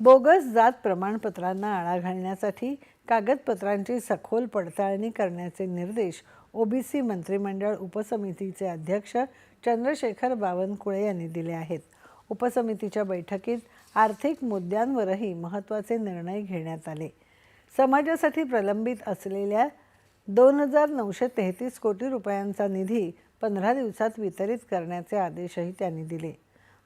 Bogus जात प्रमाणपत्रांना आळा घालण्यासाठी कागदपत्रांची सखोल पडताळणी करण्याचे निर्देश ओबीसी मंत्रिमंडळ उपसमितीचे अध्यक्ष चंद्रशेखर बावनकुळे यांनी दिले आहेत. उपसमितीच्या बैठकीत आर्थिक मुद्द्यांवरही महत्त्वाचे निर्णय घेण्यात आले. समाजासाठी प्रलंबित असलेल्या दोन हजार नऊशे तेहतीस कोटी रुपयांचा निधी पंधरा दिवसात वितरित करण्याचे आदेशही त्यांनी दिले.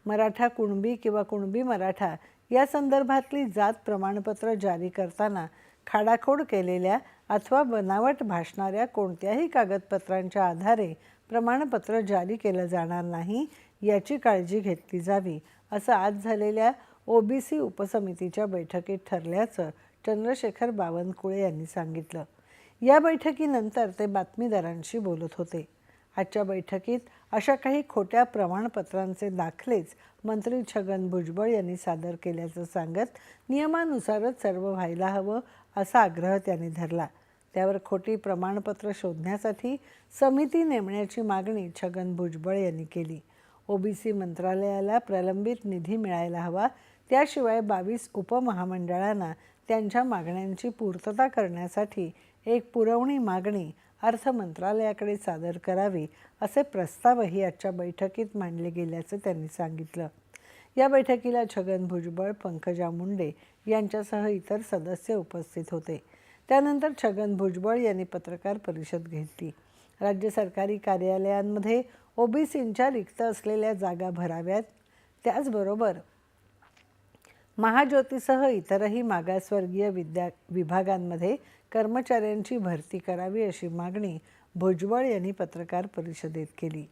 मराठा कुणबी किंवा कुणबी मराठा या संदर्भातली जात प्रमाणपत्र जारी करताना खाडाखोड केलेल्या अथवा बनावट भासणाऱ्या कोणत्याही कागदपत्रांच्या आधारे प्रमाणपत्र जारी केलं जाणार नाही याची काळजी घेतली जावी असं आज झालेल्या ओबीसी उपसमितीच्या बैठकीत ठरल्याचं चंद्रशेखर बावनकुळे यांनी सांगितलं. या बैठकीनंतर ते बातमीदारांशी बोलत होते. आजच्या बैठकीत अशा काही खोट्या प्रमाणपत्रांचे दाखलेच मंत्री छगन भुजबळ यांनी सादर केल्याचं सांगत नियमानुसारच सर्व व्हायला हवं असा आग्रह त्यांनी धरला. त्यावर खोटी प्रमाणपत्र शोधण्यासाठी समिती नेमण्याची मागणी छगन भुजबळ यांनी केली. ओबीसी मंत्रालयाला प्रलंबित निधी मिळायला हवा त्याशिवाय बावीस उपमहामंडळांना त्यांच्या मागण्यांची पूर्तता करण्यासाठी एक पुरवणी मागणी अर्थ मंत्रालयाकडे सादर करावी असे प्रस्तावही आजच्या बैठकीत मांडले गेल्याचं त्यांनी सांगितलं. या बैठकीला छगन भुजबळ पंकजा मुंडे यांच्यासह इतर सदस्य उपस्थित होते. त्यानंतर छगन भुजबळ यांनी पत्रकार परिषद घेतली. राज्य सरकारी कार्यालयांमध्ये ओबीसींच्या रिक्त असलेल्या जागा भराव्यात. त्याचबरोबर महाज्योतीसह इतरही मागासवर्गीय विद्या विभागांमध्ये कर्मचाऱ्यांची भरती करावी अशी मागणी भुजबळ यांनी पत्रकार परिषदेत केली.